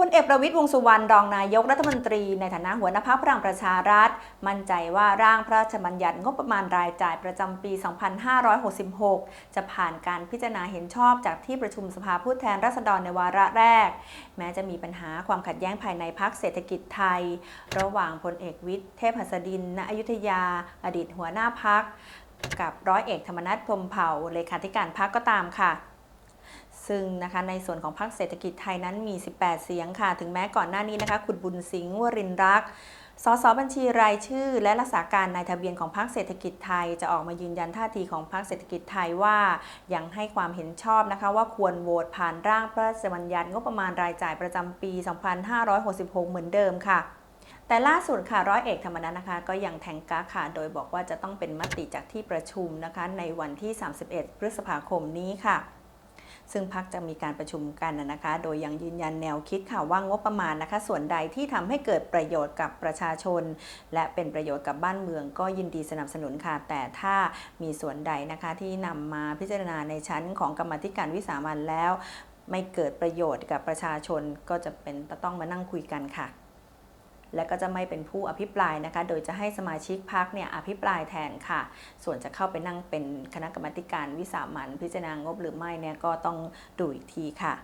พลเอกประวิตรวงสุวรรณรองนายกรัฐมนตรี ในฐานะหัวหน้าพักพลังประชารัฐ มั่นใจว่าร่างพระราชบัญญัติงบประมาณรายจ่ายประจำปี 2566 จะผ่านการพิจารณาเห็นชอบจากที่ประชุมสภาผู้แทนราษฎรในวาระแรก แม้จะมีปัญหาความขัดแย้งภายในพักเศรษฐกิจไทย ระหว่างพลเอกวิทย์เทพหัสดิน ณอยุธยา อดีตหัวหน้าพักกับร้อยเอกธรรมนัฐพรมเผ่าเลขาธิการพักก็ตามค่ะ ซึ่งนะคะในส่วนของพรรคเศรษฐกิจไทยนั้นมี 18 เสียงค่ะ ถึงแม้ก่อนหน้านี้นะคะคุณบุญสิงห์วรินรักษ์สสบัญชีรายชื่อ และรักษาการนายทะเบียนของพรรคเศรษฐกิจไทย จะออกมายืนยันท่าทีของพรรคเศรษฐกิจไทยว่ายังให้ความเห็นชอบนะคะ ว่าควรโหวตผ่านร่างพระราชบัญญัติงบประมาณรายจ่ายประจำปี 2566 เหมือนเดิมค่ะแต่ล่าสุดค่ะร้อยเอกธรรมนัฐนะคะ ก็ยังแทงก้าค่ะ โดยบอกว่าจะต้องเป็นมติจากที่ประชุมนะคะ ในวันที่ 31 พฤษภาคมนี้ค่ะ ซึ่งพักจะมีการประชุมกันนะคะ โดยยังยืนยันแนวคิดค่ะว่างบประมาณนะคะ ส่วนใดที่ทำให้เกิดประโยชน์กับประชาชน และเป็นประโยชน์กับบ้านเมืองก็ยินดีสนับสนุนค่ะ แต่ถ้ามีส่วนใดนะคะที่นำมาพิจารณาในชั้นของกรรมธิการวิสามันแล้ว ไม่เกิดประโยชน์กับประชาชนก็จะเป็นต้องมานั่งคุยกันค่ะ และก็จะไม่เป็นผู้อภิปรายนะคะ โดยจะให้สมาชิกพักเนี่ยอภิปรายแทนค่ะ ส่วนจะเข้าไปนั่งเป็นคณะกรรมการวิสามันพิจารณางบหรือไม่เนี่ยก็ต้องดูอีกทีค่ะ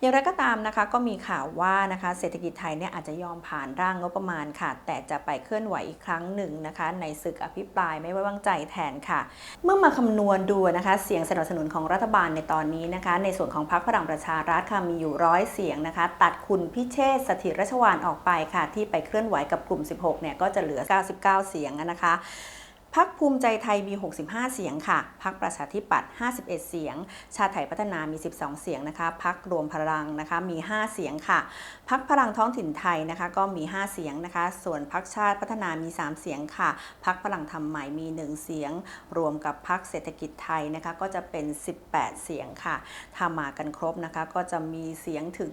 อย่างไรก็ตามนะคะก็มีข่าวว่านะคะเศรษฐกิจไทยเนี่ยอาจจะยอมผ่านร่างงบประมาณค่ะ แต่จะไปเคลื่อนไหวอีกครั้งหนึ่งนะคะ ในศึกอภิปรายไม่ไว้วางใจแทนค่ะ เมื่อมาคำนวณดูนะคะเสียงสนับสนุนของรัฐบาลในตอนนี้นะคะ ในส่วนของพรรคพลังประชารัฐค่ะมีอยู่ร้อยเสียงนะคะ ตัดคุณพิเชษสถิรัชวานออกไปค่ะที่ไปเคคลื่อนไหวกับกลุ่ม 16 เนี่ยก็จะเหลือ 99 เสียงนะคะพักภูมิใจไทยมี 65 เสียงค่ะ พักประชาธิปัตย์ 51 เสียง ชาติไทยพัฒนามี 12 เสียงนะคะ พักรวมพลังนะคะ มี 5 เสียงค่ะ พักพลังท้องถิ่นไทยนะคะ ก็มี 5 เสียงนะคะ ส่วนพักชาติพัฒนามี 3 เสียงค่ะ พักพลังธรรมใหม่มี 1 เสียง รวมกับพักเศรษฐกิจไทยนะคะ ก็จะเป็น 18 เสียงค่ะ ถ้ามากันครบนะคะ ก็จะมีเสียงถึง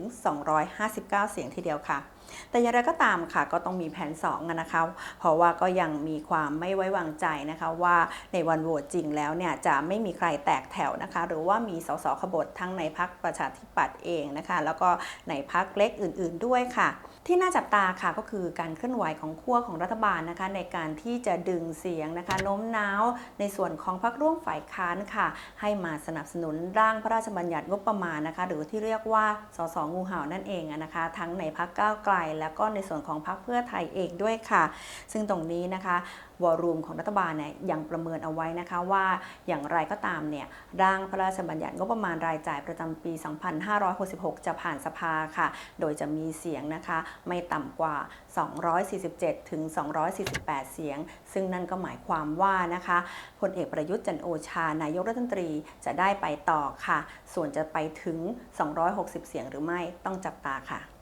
259 เสียงทีเดียวค่ะ แต่อย่างไรก็ตามค่ะก็ต้องมีแผน2อะนะคะเพราะว่าก็ยังมีความไม่ไว้วางใจนะคะว่าในวันโหวตจริงแล้วเนี่ยจะไม่มีใครแตกแถวนะคะ หรือว่ามีสสขบฏทั้งในพักประชาธิปัตย์เองนะคะ แล้วก็ในพักเล็กอื่น ๆ ด้วยค่ะ ที่น่าจับตาค่ะก็คือการเคลื่อนไหวของขั้วของรัฐบาลนะคะ ในการที่จะดึงเสียงนะคะโน้มน้าวในส่วนของพรรคร่วมฝ่ายค้านค่ะ ให้มาสนับสนุนร่างพระราชบัญญัติงบประมาณนะคะ หรือที่เรียกว่าสสงูเห่านั่นเองนะคะ ทั้งในพักก้าวไกลแล้วก็ในส่วนของพรรคเพื่อไทยเองด้วยค่ะ ซึ่งตรงนี้นะคะวอรูมของรัฐบาลเนี่ยยังประเมินเอาไว้นะคะว่าอย่างไรก็ตามเนี่ยร่างพระราชบัญญัติงบประมาณรายจ่ายประจำปี 2566 จะผ่านสภาค่ะ โดยจะมีเสียงนะคะไม่ต่ำกว่า 247 ถึง 248 เสียง ซึ่งนั่นก็หมายความว่านะคะพลเอกประยุทธ์จันโอชานายกรัฐมนตรีจะได้ไปต่อค่ะ ส่วนจะไปถึง 260 เสียงหรือไม่ต้องจับตาค่ะ